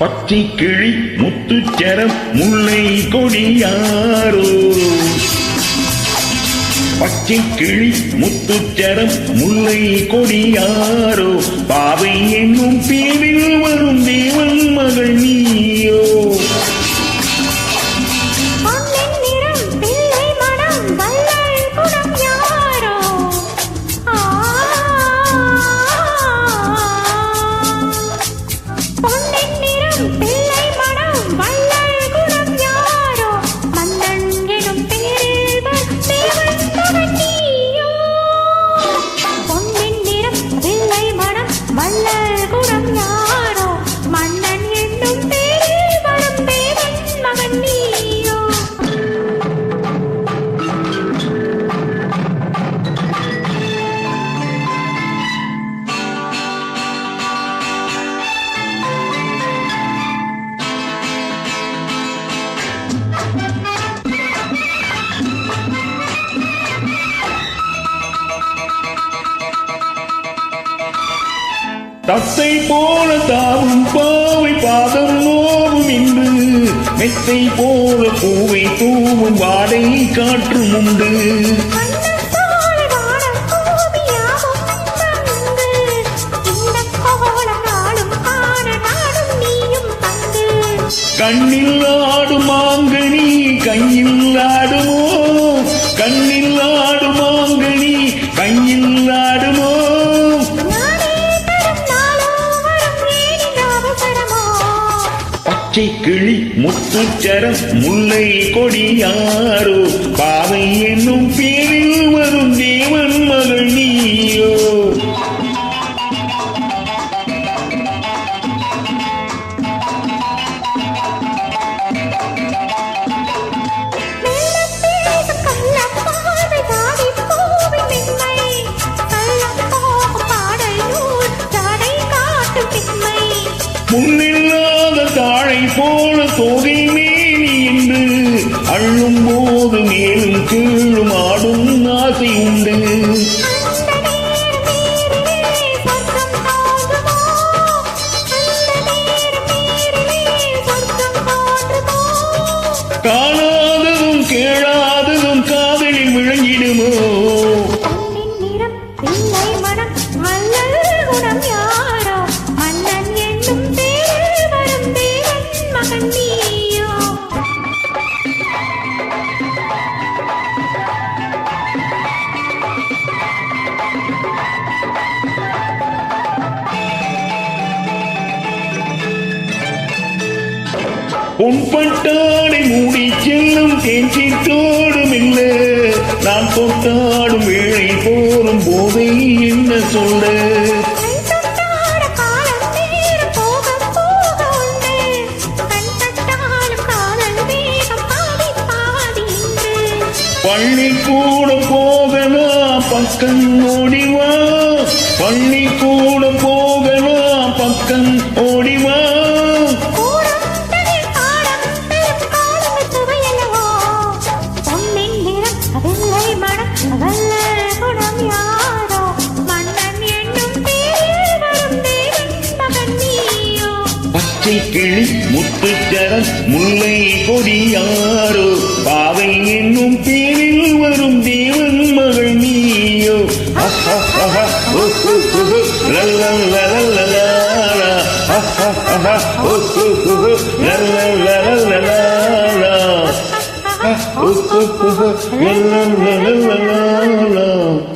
பச்சை கிளி முத்துச்சரம் முல்லை கொடியாரோ பச்சை கிளி முத்துச்சரம் முல்லை கொடியாரோ பாவை என்னும் தீவில் வரும் தேவன் மகள் நீயோ? தத்தை போல தாவும் பாவை பாதம் நோவும் இன்று மெத்தை போல பூவை தூவும் வாடை காற்றும் உண்டு. மன்னன் பச்சை கிளி முத்துச்சரம் முல்லை கொடியாரோ பாவை என்னும் பேரில் வரும் தேவன் மகள் நீயோ? மெல்லப் பேசும் தாழை போல தோகை மேனி என்று அள்ளும் போது மேலும் கீழும் ஆடும் ஆசை உண்டு. பொன்பட்டாடை மூடி செல்லும் தேஞ்சித்தோடும் இல்ல. நான் தொட்டாடும் வேளை போலும் போதை என்ன சொல்ல? பள்ளி கூட போகலாம் பக்கம் ஓடிவா பள்ளி கூட முல்லை கொடியாரோ பாவை என்னும் பேரில் வரும் தேவன் மகள் நீயோ. அஹஹஹ,